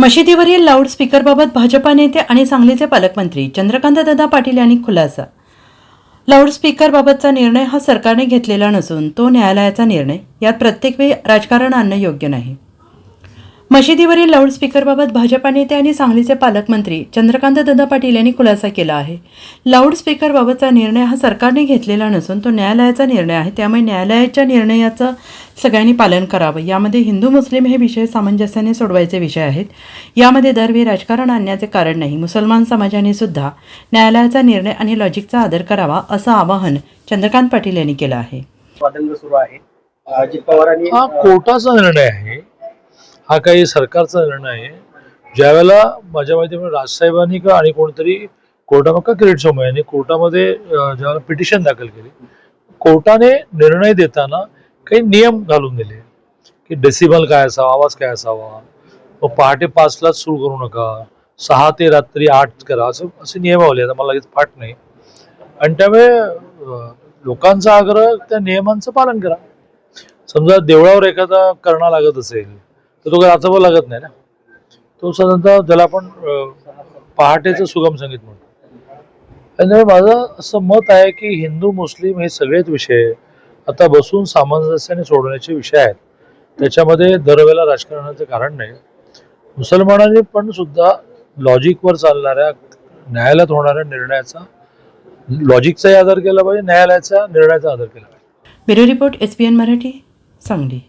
मशिदीवरील लाऊडस्पीकरबाबत भाजपा नेते आणि सांगलीचे पालकमंत्री चंद्रकांत दादा पाटील यांनी खुलासा. लाऊडस्पीकरबाबतचा निर्णय हा सरकारने घेतलेला नसून तो न्यायालयाचा निर्णय. यात प्रत्येक वेळी राजकारण आणणं योग्य नाही. मशिदीवरील लाऊडस्पीकरबाबत भाजपा नेते आणि सांगलीचे पालकमंत्री चंद्रकांत दादा पाटील यांनी खुलासा केला आहे. लाऊडस्पीकरबाबतचा निर्णय हा सरकारने घेतलेला नसून तो न्यायालयाचा निर्णय आहे. त्यामुळे न्यायालयाच्या निर्णयाचं सगळ्यांनी पालन करावं. यामध्ये हिंदू मुस्लिम हे विषय सामंजस्याने सोडवायचे विषय आहेत. यामध्ये दरवेळी राजकारण आणण्याचे कारण नाही. मुसलमान समाजाने सुद्धा न्यायालयाचा निर्णय आणि लॉजिकचा आदर करावा असं आवाहन चंद्रकांत पाटील यांनी केलं आहे. वादंग सुरू आहे. अजित पवारांनी हा कोर्टाचा निर्णय आहे. हा काही सरकारचा निर्णय आहे. ज्यावेळेला माझ्या माहितीप्रमाणे राजसाहेबांनी का आणि कोणतरी कोर्टामध्ये का किरीट सोमय यांनी कोर्टामध्ये ज्यावेळेला पिटिशन दाखल केली कोर्टाने निर्णय देताना काही नियम घालून दिले. की डेसिबल काय असावा आवाज काय असावा मग पहाटे पाचलाच सुरू करू नका सहा ते रात्री आठ करा असं असे नियमावले. आता मला लगेच पाठ नाही. आणि त्यामुळे लोकांचा आग्रह त्या नियमांचं पालन करा. समजा देवळावर एखादा करणा लागत असेल तर तो काही रात्रभर लागत नाही ना? तो साधारणतः ज्याला आपण पहाटेचं सुगम संगीत म्हणतो. त्यामुळे माझं असं मत आहे की हिंदू मुस्लिम हे सगळेच विषय आता बसून सामंजस्याने सोडवण्याचे विषय आहेत. त्याच्यामध्ये दरवेळेला राजकारणाचं कारण नाही. मुसलमानांनी पण सुद्धा लॉजिकवर चालणाऱ्या न्यायालयात होणाऱ्या निर्णयाचा लॉजिकचाही आदर केला पाहिजे न्यायालयाचा निर्णयाचा आदर केला पाहिजे. Bureau report S P N Marathi Sangli.